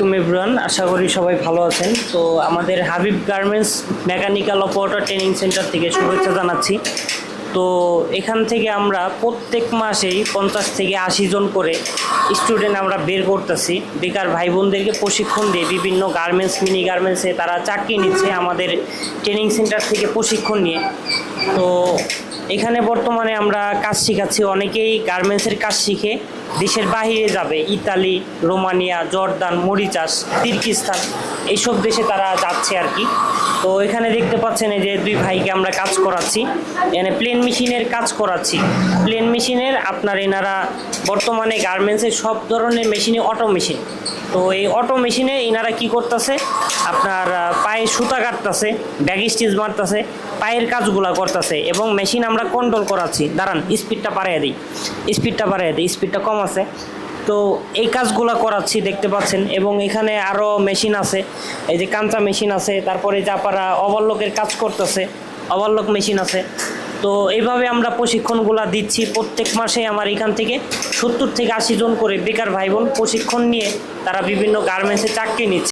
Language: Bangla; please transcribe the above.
আলাইকুম এভরিওয়ান আশা করি সবাই ভালো আছেন। তো আমাদের Habib garments mechanical operator training centre থেকে শুভেচ্ছা জানাচ্ছি। তো এখান থেকে আমরা প্রত্যেক মাসেই পঞ্চাশ থেকে আশি জন করে স্টুডেন্ট আমরা বের করতেছি। বেকার ভাই বোনদেরকে প্রশিক্ষণ দিয়ে বিভিন্ন গার্মেন্টস মিনি গার্মেন্টসে তারা চাকরি নিচ্ছে আমাদের ট্রেনিং সেন্টার থেকে প্রশিক্ষণ নিয়ে। তো এখানে বর্তমানে আমরা কাজ শিখাচ্ছি। অনেকেই গার্মেন্টসের কাজ শিখে দেশের বাহিরে যাবে। ইতালি, রোমানিয়া, জর্দান, মরিচাস, তির্কিস্তান, এইসব দেশে তারা যাচ্ছে আর কি। তো এখানে দেখতে পাচ্ছেন এই যে দুই ভাইকে আমরা কাজ করাচ্ছি। এখানে প্লেন মেশিনের কাজ করাচ্ছি। প্লেন মেশিনের আপনার এনারা বর্তমানে গার্মেন্টসের সব ধরনের মেশিনে অটো মেশিন। তো এই অটো মেশিনে এনারা কি করতেছে? আপনার পায়ে সুতা কাটতেছে, ব্যাগ স্টিচ মারতেছে, পায়ের কাজগুলা করতেছে এবং মেশিন আমরা কন্ট্রোল করাচ্ছি। দাঁড়ান স্পিডটা বাড়িয়ে দিই। স্পিডটা বাড়িয়ে দিই স্পিডটা কম আছে। তো এই কাজগুলো করাচ্ছি, দেখতে পাচ্ছেন। এবং এখানে আরও মেশিন আছে। এই যে কাঞ্চা মেশিন আছে, তারপরে যাপারা ওভারলকের কাজ করতেছে ওভারলক মেশিন আছে। তো এইভাবে আমরা প্রশিক্ষণগুলো দিচ্ছি। প্রত্যেক মাসে আমার এখান থেকে সত্তর থেকে আশি জন করে বেকার ভাই বোন প্রশিক্ষণ নিয়ে তারা বিভিন্ন গার্মেন্টসে চাকরি নিচ্ছে।